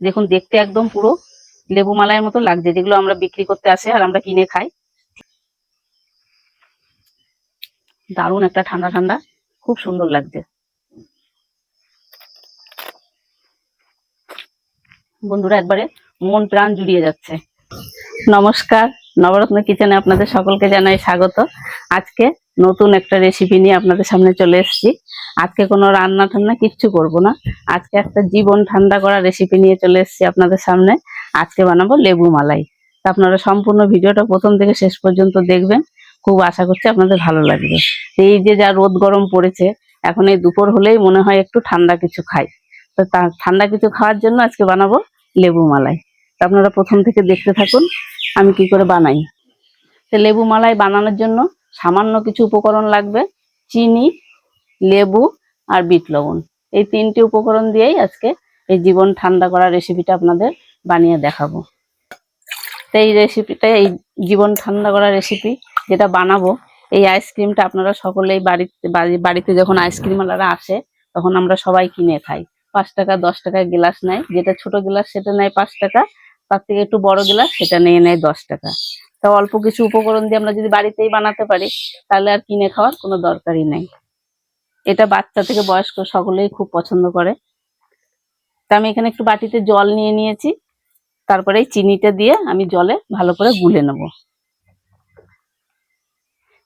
দেখুন, দেখতে একদম পুরো লেবু মালাইয়ের মতো লাগছে, যেগুলো আমরা বিক্রি করতে আসে আর আমরা কিনে খাই। দারুণ একটা ঠান্ডা ঠান্ডা, খুব সুন্দর লাগছে। বন্ধুরা, একবারে মন প্রাণ জুড়িয়ে যাচ্ছে। নমস্কার, নবরত্ন কিচেনে আপনাদের সকলকে জানাই স্বাগত। আজকে নতুন একটা রেসিপি নিয়ে আপনাদের সামনে চলে এসেছি। আজকে কোনো রান্না ঠান্না কিচ্ছু করব না। আজকে একটা জীবন ঠান্ডা করা রেসিপি নিয়ে চলে এসেছি আপনাদের সামনে। আজকে বানাবো লেবু মালাই। তা আপনারা সম্পূর্ণ ভিডিওটা প্রথম থেকে শেষ পর্যন্ত দেখবেন। খুব আশা করছি আপনাদের ভালো লাগবে। এই যে যা রোদ গরম পড়েছে, এখন এই দুপুর হলেই মনে হয় একটু ঠান্ডা কিছু খাই। তো তা- ঠান্ডা কিছু খাওয়ার জন্য আজকে বানাবো লেবু মালাই। তা আপনারা প্রথম থেকে দেখতে থাকুন, আমি কি করে বানাই। তো লেবু মালাই বানানোর জন্য সামান্য কিছু উপকরণ লাগবে, চিনি, লেবু আর বিট লবণ। এই তিনটি উপকরণ দিয়েই আজকে এই জীবন ঠান্ডা করা রেসিপিটা আপনাদের বানিয়ে দেখাবো। তো এই রেসিপিটা এই জীবন ঠান্ডা করা রেসিপি যেটা বানাবো, এই আইসক্রিমটা আপনারা সকলেই বাড়িতে, বাড়ি- বাড়িতে যখন আইসক্রিমওয়ালারা আসে, তখন আমরা সবাই কিনে খাই। পাঁচ টাকা, দশ টাকা গ্লাস নেয়। যেটা ছোট গ্লাস সেটা নেয় পাঁচ টাকা, তার থেকে একটু বড় গ্লাস সেটা নিয়ে নেয় দশ টাকা। তো অল্প কিছু উপকরণ দিয়ে আমরা যদি বাড়িতেই বানাতে পারি, তাহলে আর কিনে খাওয়ার কোনো দরকারই নেই। এটা বাচ্চা থেকে বয়স্ক সকলেই খুব পছন্দ করে। তা আমি এখানে একটু বাটিতে জল নিয়ে নিয়েছি। তারপরে এই চিনিটা দিয়ে আমি জলে ভালো করে গুলে নেব।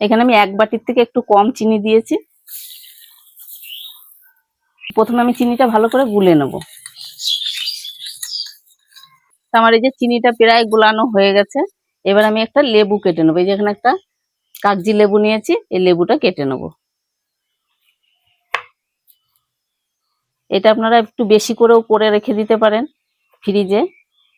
এখানে আমি এক বাটির থেকে একটু কম চিনি দিয়েছি। প্রথমে আমি চিনিটা ভালো করে গুলে নেব। আমার এই যে চিনিটা প্রায় গুলানো হয়ে গেছে। এবার আমি একটা লেবু কেটে নেব। এই যে এখানে একটা কাগজি লেবু নিয়েছি, এই লেবুটা কেটে নেব। এটা আপনারা একটু বেশি করেও করে রেখে দিতে পারেন ফ্রিজে।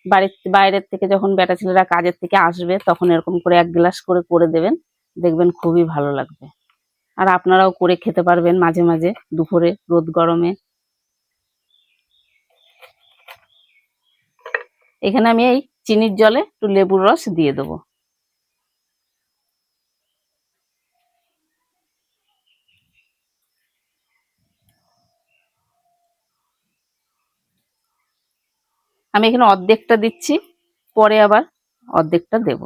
বাড়ির, বাইরের থেকে যখন বেটা ছেলেরা কাজের থেকে আসবে, তখন এরকম করে এক গ্লাস করে করে দেবেন। দেখবেন খুবই ভালো লাগবে। আর আপনারাও করে খেতে পারবেন মাঝে মাঝে, দুপুরে, রোদ গরমে। এখানে আমি এই চিনির জলে একটু লেবুর রস দিয়ে দেবো। আমি এখানে অর্ধেকটা দিচ্ছি, পরে আবার অর্ধেকটা দেব।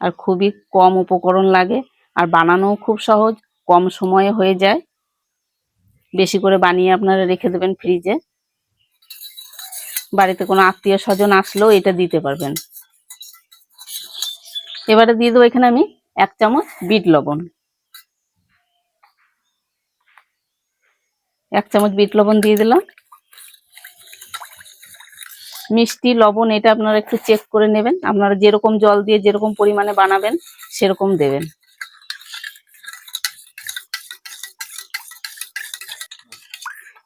আর খুবই কম উপকরণ লাগে, আর বানানোও খুব সহজ, কম সময়ে হয়ে যায়। বেশি করে বানিয়ে আপনারা রেখে দেবেন ফ্রিজে। বাড়িতে কোনো আত্মীয় স্বজন আসলেও এটা দিতে পারবেন। এবারে দিয়ে দেবো এখানে আমি এক চামচ বিট লবণ। এক চামচ বিট লবণ দিয়ে দিলাম। মিষ্টি লবণ এটা আপনারা একটু চেক করে নেবেন। আপনারা যেরকম জল দিয়ে যেরকম পরিমাণে বানাবেন, সেরকম দেবেন।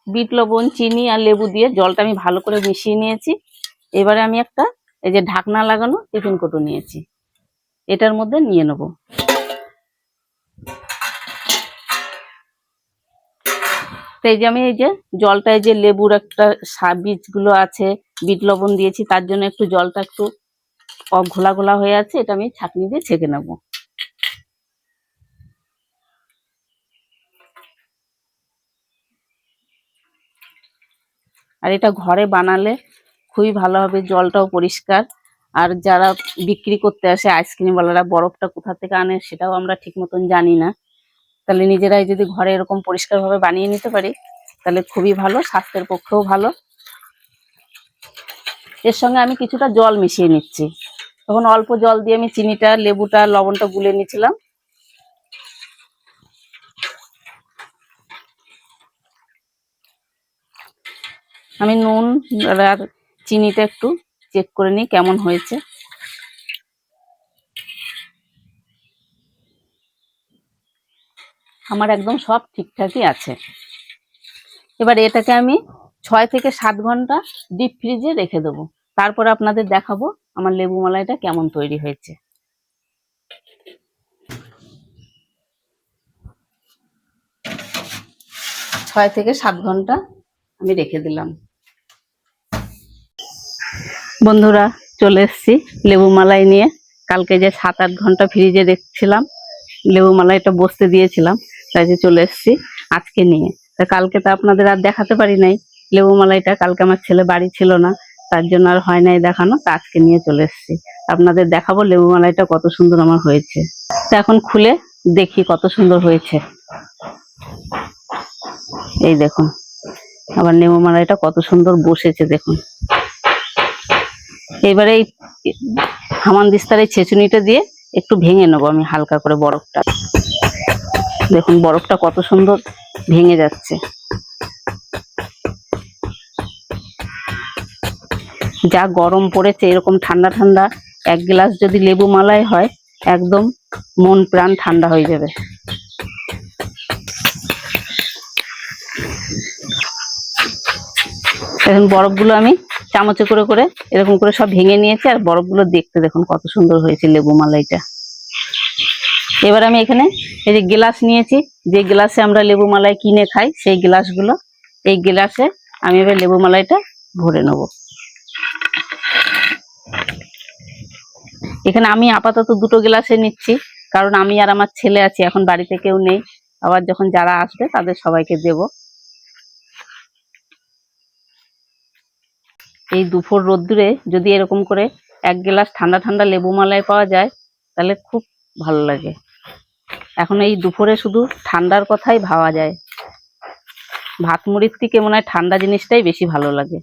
বিট, লবণ, চিনি আর লেবু দিয়ে জলটা আমি ভালো করে মিশিয়ে নিয়েছি। এবারে আমি একটা এই যে ঢাকনা লাগানো টিফিন কোটো নিয়েছি। এটার মধ্যে নিয়ে নেব। এই যে আমি এই যে জলটায় যে লেবুর একটা বীজগুলো আছে, বিট, লবণ দিয়েছি, তার জন্য একটু জলটা একটু ঘোলা ঘোলা হয়ে আছে, এটা আমি ছাঁকনি দিয়ে ছেঁকে নেব। আর এটা ঘরে বানালে খুবই ভালো হবে, জলটাও পরিষ্কার। আর যারা বিক্রি করতে আসে, আইসক্রিমওয়ালারা বরফটা কোথা থেকে আনে সেটাও আমরা ঠিক মতন জানি না। তাহলে নিজেরাই যদি ঘরে এরকম পরিষ্কারভাবে বানিয়ে নিতে পারি, তাহলে খুবই ভালো, স্বাস্থ্যের পক্ষেও ভালো। এর সঙ্গে আমি কিছুটা জল মিশিয়ে নিচ্ছি। তখন অল্প জল দিয়ে আমি চিনিটা, লেবুটা, লবণটা গুলে নিয়েছিলাম। আমি নুন, আর চিনিটা একটু চেক করে নিই কেমন হয়েছে। আমার একদম সব ঠিকঠাকই আছে। এবার এটাকে আমি ছয় থেকে সাত ঘণ্টা ডিপ ফ্রিজে রেখে দেবো। তারপর আপনাদের দেখাবো আমার লেবু মালাইটা কেমন তৈরি হয়েছে। ছয় থেকে সাত ঘণ্টা আমি রেখে দিলাম। বন্ধুরা, চলে এসেছি লেবু মালাই নিয়ে। কালকে যে সাত আট ঘণ্টা ফ্রিজে দেখছিলাম, লেবু মালাইটা বসতে দিয়েছিলাম, তাই যে চলে এসেছি আজকে নিয়ে। তা কালকে তো আপনাদের আর দেখাতে পারি নাই লেবু মালাইটা, কালকে আমার ছেলে বাড়ি ছিল না, তার জন্য আর হয় নাই দেখানো, তা আজকে নিয়ে চলে এসেছি। আপনাদের দেখাবো লেবু মালাইটা কত সুন্দর আমার হয়েছে। তা এখন খুলে দেখি কত সুন্দর হয়েছে। এই দেখুন। আবার লেবু মালাইটা কত সুন্দর বসেছে দেখুন। এবারে এই হামান দিস্তার এই ছেঁচুনিটা দিয়ে একটু ভেঙে নেব আমি হালকা করে বরফটা। দেখুন বরফটা কত সুন্দর ভেঙে যাচ্ছে। যা গরম পড়েছে, এরকম ঠান্ডা ঠান্ডা এক গ্লাস যদি লেবু মালাই হয়, একদম মন প্রাণ ঠান্ডা হয়ে যাবে। এখন বরফগুলো আমি চামচে করে করে এরকম করে সব ভেঙে নিয়েছি, আর বরফগুলো দেখতে দেখুন কত সুন্দর হয়েছে লেবু মালাইটা। এবার আমি এখানে এই যে গ্লাস নিয়েছি, যে গ্লাসে আমরা লেবু মালাই কিনে খাই, সেই গ্লাসগুলো, এই গ্লাসে আমি এবার লেবু মালাইটা ভরে নেব। এখানে আমি আপাতত দুটো গ্লাসে নিচ্ছি, কারণ আমি আর আমার ছেলে আছি, এখন বাড়িতে কেউ নেই। আবার যখন যারা আসবে, তাদের সবাইকে দেব। এই দুপুর রোদ্দুরে যদি এরকম করে এক গ্লাস ঠান্ডা ঠান্ডা লেবু মালাই পাওয়া যায়, তাহলে খুব ভালো লাগে। এখন এই দুপুরে শুধু ঠান্ডার কথাই ভাবা যায়। ভাত মুড়ির থেকে মনে হয় ঠান্ডা জিনিসটাই বেশি ভালো লাগে।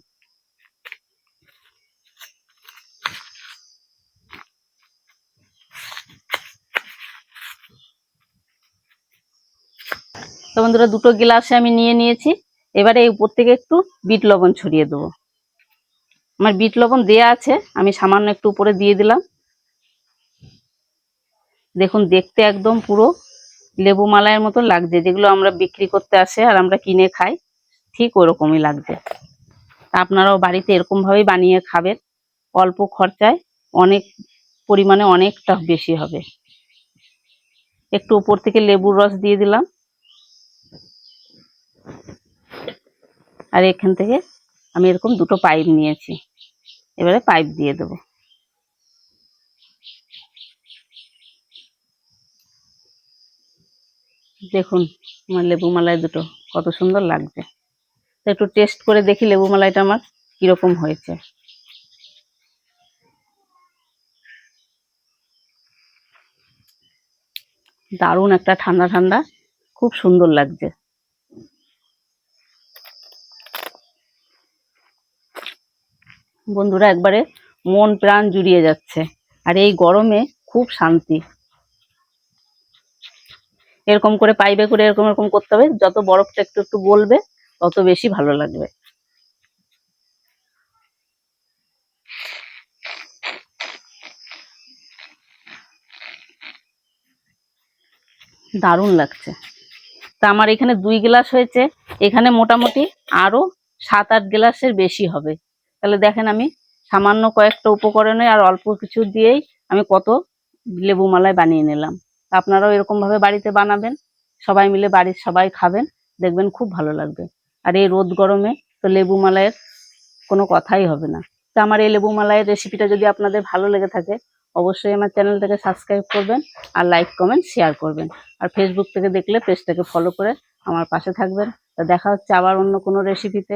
তো বন্ধুরা, দুটো গ্লাসে আমি নিয়ে নিয়েছি। এবারে এই উপর থেকে একটু বিট লবণ ছড়িয়ে দেবো। আমার বিট লবণ দেয়া আছে, আমি সামান্য একটু উপরে দিয়ে দিলাম। দেখুন, দেখতে একদম পুরো লেবু মালাইয়ের মতো লাগছে, যেগুলো আমরা বিক্রি করতে আসে আর আমরা কিনে খাই, ঠিক ওরকমই লাগছে। আপনারাও বাড়িতে এরকমভাবেই বানিয়ে খাবেন, অল্প খরচায় অনেক পরিমাণে অনেকটা বেশি হবে। একটু উপর থেকে লেবুর রস দিয়ে দিলাম। আর এখান থেকে আমি এরকম দুটো পাইপ নিয়েছি। এবারে পাইপ দিয়ে দেবো। দেখুন, আমার লেবু মালাই দুটো কত সুন্দর লাগছে। একটু টেস্ট করে দেখি লেবু মালাইটা আমার কীরকম হয়েছে। দারুণ একটা ঠান্ডা ঠান্ডা, খুব সুন্দর লাগছে। বন্ধুরা, একবারে মন প্রাণ জুড়িয়ে যাচ্ছে। আর এই গরমে খুব শান্তি। এরকম করে পাইপে করে এরকম এরকম করতে হবে, যত বরফটা একটু একটু গলবে, তত বেশি ভালো লাগবে। দারুণ লাগছে। তা আমার এখানে দুই গ্লাস হয়েছে, এখানে মোটামুটি আরও সাত আট গ্লাসের বেশি হবে। তাহলে দেখেন আমি সামান্য কয়েকটা উপকরণে আর অল্প কিছু দিয়েই আমি কত লেবু মালাই বানিয়ে নিলাম। আপনারাও এরকম ভাবে বাড়িতে বানাবেন, সবাই মিলে বাড়ির সবাই খাবেন, দেখবেন খুব ভালো লাগবে। আর এই রোদ গরমে তো লেবু মালাইয়ের কোনো কথাই হবে না। তো আমার এই লেবু মালাইয়ের রেসিপিটা যদি আপনাদের ভালো লেগে থাকে, অবশ্যই আমার চ্যানেলটাকে সাবস্ক্রাইব করবেন আর লাইক কমেন্ট শেয়ার করবেন। আর ফেসবুক থেকে দেখলে পেজটাকে ফলো করে আমার পাশে থাকবেন। তা দেখা হচ্ছে আবার অন্য কোনো রেসিপিতে